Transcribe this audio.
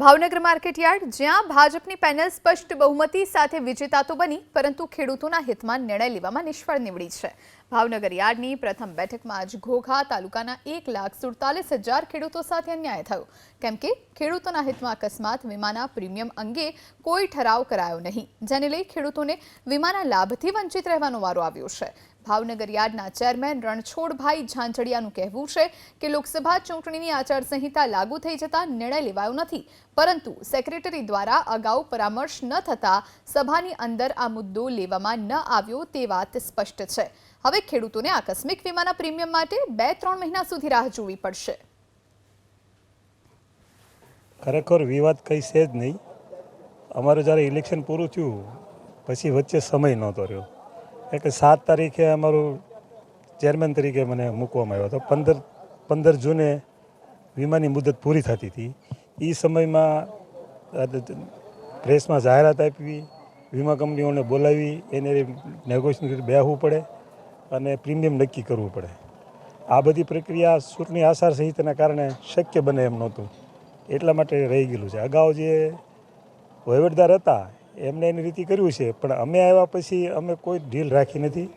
Bhavnagar market yard, જ્યાં ભાજપની panel સ્પષ્ટ બહુમતી સાથે વિજેતા તો બની, પરંતુ ખેડૂતોના હિતમાં નિર્ણય લેવામાં નિષ્ફળ નીવડી છે. ભાવનગર યાર્ડની પ્રથમ બેઠકમાં જ ઘોઘા તાલુકાના એક લાખ સુડતાલીસ હજાર ખેડૂતો સાથે અન્યાય થયો. કેમ કે ખેડૂતોના હિતમાં અકસ્માત, વીમાના પ્રીમિયમ અંગે કોઈ ઠરાવ કરાયો નહીં. જેને લઈ ખેડૂતોને વીમાના લાભથી વંચિત રહેવાનો વારો આવ્યો છે. ભાવનગર યાર્ડના ચેરમેન રણછોડભાઈ ઝાંઝડિયાનું કહેવું છે કે લોકસભા ચૂંટણીની આચારસંહિતા લાગુ થઈ જતા નિર્ણય લેવાયો નથી. પરંતુ સેક્રેટરી દ્વારા અગાઉ પરામર્શ ન થતા સભાની અંદર આ મુદ્દો લેવામાં ન આવ્યો તે વાત સ્પષ્ટ છે. હવે ખેડૂતોને આકસ્મિક વીમાના પ્રીમિયમ માટે બે ત્રણ મહિના સુધી રાહ જોવી પડશે. ખરેખર વિવાદ કંઈ છે જ નહીં. અમારું જ્યારે ઇલેક્શન પૂરું થયું, પછી વચ્ચે સમય નહોતો રહ્યો. એટલે સાત તારીખે અમારું ચેરમેન તરીકે મને મૂકવામાં આવ્યો હતો. પંદર પંદર જૂને વીમાની મુદત પૂરી થતી હતી. એ સમયમાં પ્રેસમાં જાહેરાત આપવી વીમા કંપનીઓને બોલાવી, એને નેગોશિયેશન કરી બેહવું પડે અને પ્રીમિયમ નક્કી કરવું પડે. આ બધી પ્રક્રિયા ચૂંટણી આચારસંહિતાના કારણે શક્ય બને એમ નહોતું. એટલા માટે રહી ગયેલું છે. અગાઉ જે વહીવટદાર હતા એમને એની રીતે કર્યું છે. પણ અમે આવ્યા પછી અમે કોઈ ઢીલ રાખી નથી.